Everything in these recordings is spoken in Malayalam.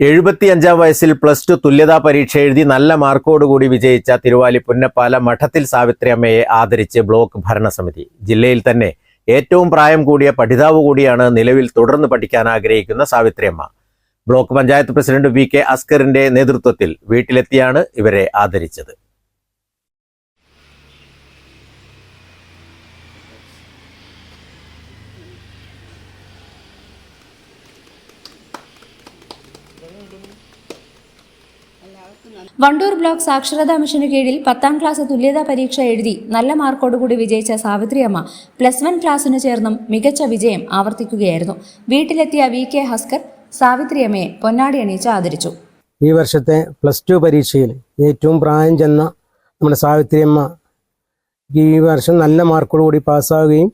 എഴുപത്തിയഞ്ചാം വയസ്സിൽ പ്ലസ് ടു തുല്യതാ പരീക്ഷ എഴുതി നല്ല മാർക്കോടുകൂടി വിജയിച്ച തിരുവാലി പുന്നപ്പാല മഠത്തിൽ സാവിത്രി അമ്മയെ ആദരിച്ച് ബ്ലോക്ക് ഭരണസമിതി. ജില്ലയിൽ തന്നെ ഏറ്റവും പ്രായം കൂടിയ പഠിതാവ് കൂടിയാണ് നിലവിൽ തുടർന്ന് പഠിക്കാൻ ആഗ്രഹിക്കുന്ന സാവിത്രി അമ്മ block panchayat president V K അസ്കറിന്റെ നേതൃത്വത്തിൽ വീട്ടിലെത്തിയാണ് ഇവരെ ആദരിച്ചത്. വണ്ടൂർ ബ്ലോക്ക് സാക്ഷരതാ മിഷന് കീഴിൽ പത്താം ക്ലാസ് തുല്യതാ പരീക്ഷ എഴുതി നല്ല മാർക്കോടുകൂടി വിജയിച്ച സാവിത്രിയമ്മ പ്ലസ് വൺ ക്ലാസ്സിനു ചേർന്നും മികച്ച വിജയം ആവർത്തിക്കുകയായിരുന്നു. വീട്ടിലെത്തിയ വി കെ ഹസ്കർ സാവിത്രിയമ്മയെ പൊന്നാടി അണിയിച്ച് ആദരിച്ചു. ഈ വർഷത്തെ പ്ലസ് ടു പരീക്ഷയിൽ ഏറ്റവും പ്രായം ചെന്ന നമ്മുടെ സാവിത്രിയമ്മ ഈ വർഷം നല്ല മാർക്കോടുകൂടി പാസ്സാവുകയും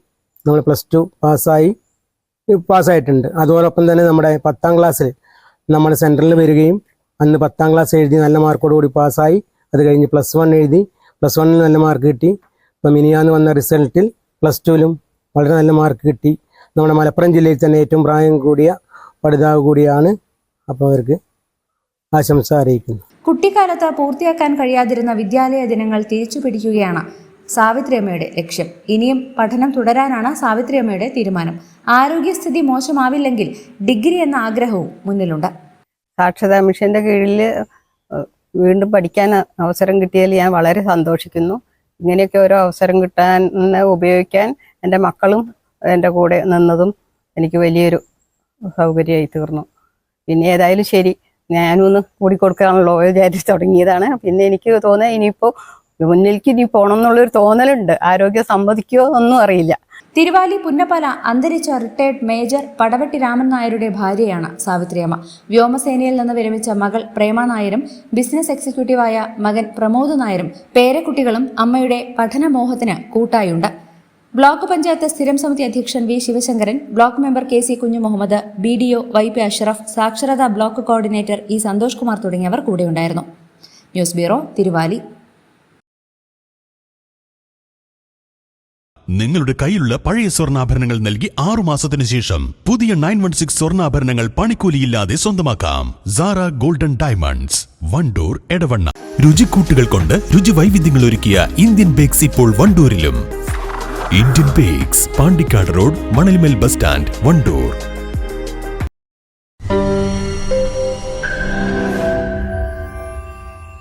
നമ്മൾ പ്ലസ് ടു പാസ്സായി പാസ്സായിട്ടുണ്ട്. അതോടൊപ്പം തന്നെ നമ്മുടെ പത്താം ക്ലാസ്സിൽ നമ്മുടെ സെന്ററിൽ വരികയും അന്ന് പത്താം ക്ലാസ് എഴുതി നല്ല മാർക്കോടുകൂടി പാസ്സായി. അത് കഴിഞ്ഞ് പ്ലസ് വൺ എഴുതി. പ്ലസ് വണ്ണിൽ നല്ല മാർക്ക് കിട്ടി. ഇപ്പം മിനിയാന്ന് വന്ന റിസൾട്ടിൽ പ്ലസ് ടുവിലും വളരെ നല്ല മാർക്ക് കിട്ടി. നമ്മുടെ മലപ്പുറം ജില്ലയിൽ തന്നെ ഏറ്റവും പ്രായം കൂടിയ പഠിതാവ് കൂടിയാണ് അപ്പോൾ അവർക്ക് ആശംസ അറിയിക്കുന്നു. കുട്ടിക്കാലത്ത് പൂർത്തിയാക്കാൻ കഴിയാതിരുന്ന വിദ്യാലയ ദിനങ്ങൾ തിരിച്ചു പിടിക്കുകയാണ് സാവിത്രിയമ്മയുടെ ലക്ഷ്യം. ഇനിയും പഠനം തുടരാനാണ് സാവിത്രിയമ്മയുടെ തീരുമാനം. ആരോഗ്യസ്ഥിതി മോശമാവില്ലെങ്കിൽ ഡിഗ്രി എന്ന ആഗ്രഹവും മുന്നിലുണ്ട്. സാക്ഷരതാ മിഷന്റെ കീഴിൽ വീണ്ടും പഠിക്കാൻ അവസരം കിട്ടിയതിൽ ഞാൻ വളരെ സന്തോഷിക്കുന്നു. ഇങ്ങനെയൊക്കെ ഓരോ അവസരം കിട്ടാൻ ഉപയോഗിക്കാൻ എന്റെ മക്കളും എന്റെ കൂടെ നിന്നതും എനിക്ക് വലിയൊരു സൗകര്യമായി തീർന്നു. പിന്നെ ഏതായാലും ശരി ഞാനൊന്ന് കൂടിക്കൊടുക്കാണല്ലോ വിചാരിച്ച് തുടങ്ങിയതാണ്. പിന്നെ എനിക്ക് തോന്നുന്നത് ഇനിയിപ്പോൾ മുന്നിലേക്ക് ഇനി പോകണം എന്നുള്ളൊരു തോന്നലുണ്ട്. ആരോഗ്യം സമ്മതിക്കുമോ ഒന്നും അറിയില്ല. തിരുവാലി പുന്നപ്പല അന്തരിച്ച റിട്ടയർഡ് മേജർ പടവട്ടി രാമൻ നായരുടെ ഭാര്യയാണ് സാവിത്രിയമ്മ. വ്യോമസേനയിൽ നിന്ന് വിരമിച്ച മകൾ പ്രേമ നായരും ബിസിനസ് എക്സിക്യൂട്ടീവായ മകൻ പ്രമോദ് നായരും പേരക്കുട്ടികളും അമ്മയുടെ പഠനമോഹത്തിന് കൂട്ടായുണ്ട്. ബ്ലോക്ക് പഞ്ചായത്ത് സ്ഥിരം സമിതി അധ്യക്ഷൻ V Sivasankaran block member K C Kunju Muhammad B D O Y P Ashraf സാക്ഷരതാ block coordinator E Santhosh Kumar തുടങ്ങിയവർ കൂടെയുണ്ടായിരുന്നു. News bureau Thiruvali. നിങ്ങളുടെ കയ്യിലുള്ള പഴയ സ്വർണാഭരണങ്ങൾ നൽകി ആറു മാസത്തിനു ശേഷം പുതിയ നയൻ വൺ സിക്സ് സ്വർണാഭരണങ്ങൾ പണിക്കൂലിയില്ലാതെ സ്വന്തമാക്കാം. Sara golden diamonds Wandoor Edavanna. രുചിക്കൂട്ടുകൾ കൊണ്ട് രുചി വൈവിധ്യങ്ങൾ ഒരുക്കിയ ഇന്ത്യൻ ബേക്സ് ഇപ്പോൾ വണ്ടൂരിലും. Indian bakes Pandikkad road Manalmel bus stand Wandoor.